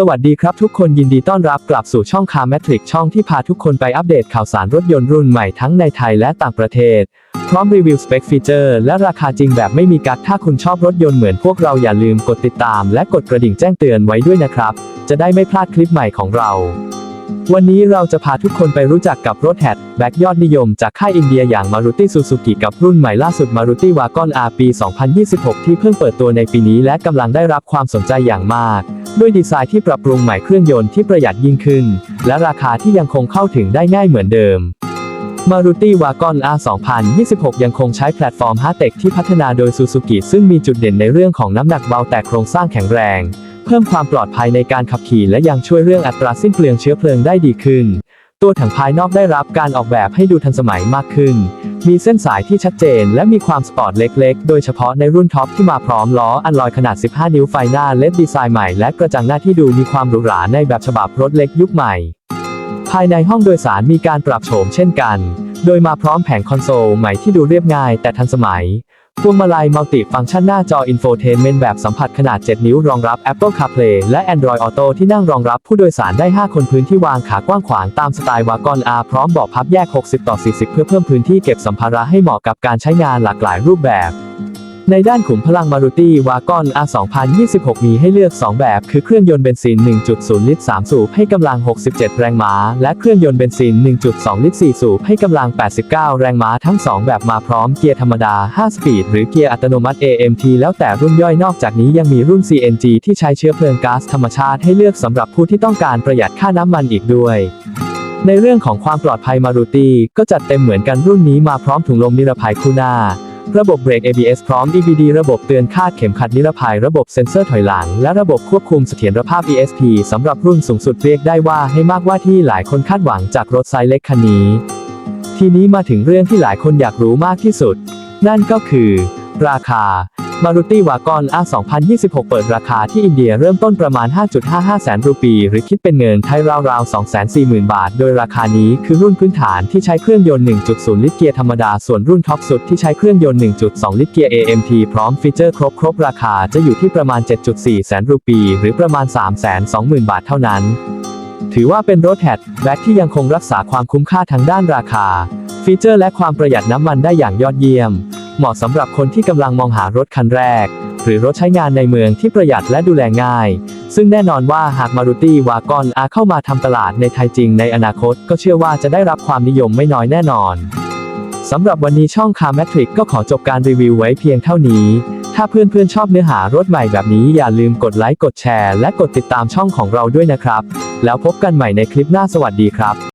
สวัสดีครับทุกคนยินดีต้อนรับกลับสู่ช่องคาร์แมทริกช่องที่พาทุกคนไปอัปเดตข่าวสารรถยนต์รุ่นใหม่ทั้งในไทยและต่างประเทศ พร้อมรีวิวสเปคฟีเจอร์และราคาจริงแบบไม่มีกักถ้าคุณชอบรถยนต์เหมือนพวกเราอย่าลืมกดติดตาม และกดกระดิ่งแจ้งเตือนไว้ด้วยนะครับ จะได้ไม่พลาดคลิปใหม่ของเรา วันนี้เราจะพาทุกคนไปรู้จักกับรถแฮทแบ็กยอดนิยมจากค่ายอินเดียอย่าง Maruti Suzuki กับรุ่นใหม่ล่าสุด Maruti Wagon R ปี 2026 ที่เพิ่งเปิดตัวในปีนี้และกำลังได้รับความสนใจอย่างมาก ด้วยดีไซน์ที่ปรับปรุงใหม่เครื่องยนต์ที่ประหยัดยิ่งขึ้น และราคาที่ยังคงเข้าถึงได้ง่ายเหมือนเดิม Maruti Wagon R 2026 ยังคงใช้แพลตฟอร์ม Hatec ที่พัฒนาโดย Suzuki ซึ่งมีจุดเด่นในเรื่องของน้ำหนักเบาแต่โครงสร้างแข็งแรง เพิ่มความปลอดภัยในการขับขี่และยังช่วยเรื่องอัตราสิ้นเปลืองเชื้อเพลิงได้ดีขึ้น ตัวถังภายนอกได้รับการออกแบบให้ดูทันสมัยมากขึ้น มีเส้นสายที่ชัดเจนและมีความสปอร์ตเล็กๆ โดยเฉพาะในรุ่นท็อปที่มาพร้อมล้ออันลอยขนาด 15 นิ้วไฟหน้าเลดดีไซน์ใหม่และกระจังหน้าที่ดูมีความหรูหราในแบบฉบับรถเล็กยุคใหม่ ภายในห้องโดยสารมีการปรับโฉมเช่นกัน โดยมาพร้อมแผงคอนโซลใหม่ที่ดูเรียบง่ายแต่ทันสมัย พวงมาลัยมัลติฟังก์ชันหน้าจออินโฟเทนเมนต์แบบสัมผัสขนาด 7 นิ้วรองรับ Apple CarPlay และ Android Auto ที่นั่งรองรับผู้โดยสารได้ 5 คนพื้นที่วางขากว้างขวางตามสไตล์วากอนอาพร้อมเบาะพับแยก 60 ต่อ 40 เพื่อเพิ่มพื้นที่เก็บสัมภาระให้เหมาะกับการใช้งานหลากหลายรูปแบบ ในด้านขุมพลังมารุตี้วากอน R 2026 มีให้เลือก 2 แบบ คือเครื่องยนต์เบนซิน 1.0 ลิตร 3 สูบ ให้กำลัง 67 แรงม้า และเครื่องยนต์เบนซิน 1.2 ลิตร 4 สูบ ให้กำลัง 89 แรงม้า ทั้ง 2 แบบมาพร้อมเกียร์ธรรมดา 5 สปีด หรือเกียร์อัตโนมัติ AMT แล้วแต่รุ่นย่อยนอกจากนี้ยังมีรุ่น CNG ที่ใช้เชื้อเพลิงก๊าซธรรมชาติให้เลือกสำหรับผู้ที่ต้องการประหยัดค่าน้ำมันอีกด้วยในเรื่องของความปลอดภัยมารุตี้ก็จัดเต็มเหมือนกันรุ่นนี้มาพร้อมถุงลมนิรภัยคู่หน้า ระบบเบรก ABS พร้อม EBD ระบบเตือนคาดเข็มขัดนิรภัย ระบบเซ็นเซอร์ถอยหลัง และระบบควบคุมเสถียรภาพ ESP สำหรับรุ่นสูงสุดเรียกได้ว่าให้มากว่าที่หลายคนคาดหวังจากรถไซส์เล็กคันนี้ ทีนี้มาถึงเรื่องที่หลายคนอยากรู้มากที่สุด นั่นก็คือ ราคา Maruti Wagon R 2026 เปิดราคาที่อินเดียเริ่มต้นประมาณ 5.55 แสนรูปี หรือคิดเป็นเงินไทยราวๆ 240,000 บาท โดยราคานี้คือรุ่นพื้นฐานที่ใช้เครื่องยนต์ 1.0 ลิตรเกียร์ธรรมดา ส่วนรุ่นท็อปสุดที่ใช้เครื่องยนต์ 1.2 ลิตรเกียร์ AMT พร้อมฟีเจอร์ครบครบราคาจะอยู่ที่ประมาณ 7.4 แสนรูปี หรือประมาณ 320,000 บาทเท่านั้น ถือว่าเป็นรถแฮทแบ็คที่ยังคงรักษาความคุ้มค่าทางด้านราคา ฟีเจอร์และความประหยัดน้ำมันได้อย่างยอดเยี่ยม เหมาะสำหรับคนที่กำลังมองหารถคันแรก หรือรถใช้งานในเมืองที่ประหยัดและดูแลง่าย ซึ่งแน่นอนว่าหากมารุตี้วากอนอาเข้ามาทำตลาดในไทยจริงในอนาคต ก็เชื่อว่าจะได้รับความนิยมไม่น้อยแน่นอนสำหรับวันนี้ช่องคาร์แมทริกก็ขอจบการรีวิวไว้เพียงเท่านี้ ถ้าเพื่อนๆชอบเนื้อหารถใหม่แบบนี้อย่าลืมกดไลค์กดแชร์และกดติดตามช่องของเราด้วยนะครับ แล้วพบกันใหม่ในคลิปหน้าสวัสดีครับ